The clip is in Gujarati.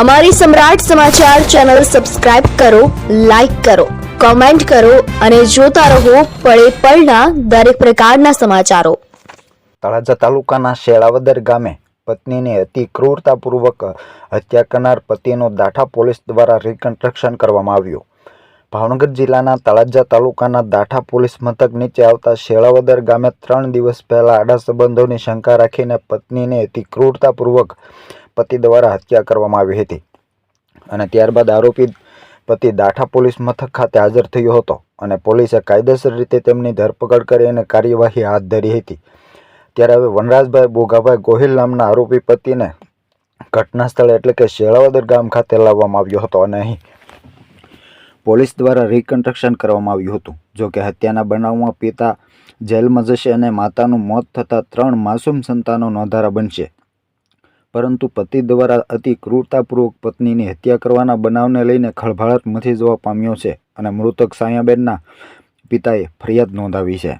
અમારી સમ્રાટ સમાચાર ચેનલ સબસ્ક્રાઇબ કરો, લાઇક કરો, કોમેન્ટ કરો અને જોતા રહો પળે પળના દરેક પ્રકારના સમાચારો. તળાજા તાલુકાના શેળાવદર ગામે પત્નીની અતિ ક્રૂરતાપૂર્વક હત્યા કરનાર પતિનો દાઠા પોલીસ દ્વારા રિકન્સ્ટ્રક્શન કરવામાં આવ્યું. ભાવનગર જિલ્લાના તળાજા તાલુકાના દાઠા પોલીસ મથક નીચે આવતા શેળાવદર ગામે ત્રણ દિવસ પહેલા આડા સંબંધોની શંકા રાખીને પત્નીને અતિ ક્રૂરતાપૂર્વક પતિ દ્વારા હત્યા કરવામાં આવી હતી. અને ત્યારબાદ આરોપી પતિ દાઠા પોલીસ મથક ખાતે હાજર થયો હતો અને પોલીસે કાયદેસર રીતે તેમની ધરપકડ કરી અને કાર્યવાહી હાથ ધરી હતી. ત્યારે હવે વનરાજભાઈ બોગાભાઈ ગોહિલ નામના આરોપી પતિને ઘટના સ્થળે એટલે કે શેળાવદર ગામ ખાતે લાવવામાં આવ્યો હતો અને અહીં પોલીસ દ્વારા રિકન્સ્ટ્રક્શન કરવામાં આવ્યું હતું. જો કે હત્યાના બનાવમાં પિતા જેલમાં જશે અને માતાનું મોત થતાં ત્રણ માસૂમ સંતાનો નોંધારા બનશે. પરંતુ પતિ દ્વારા અતિ ક્રૂરતાપૂર્વક પત્નીની હત્યા કરવાના બનાવને લઈને ખળભળાટ મચી જવા પામ્યો છે અને મૃતક સાયાબેનના પિતાએ ફરિયાદ નોંધાવી છે.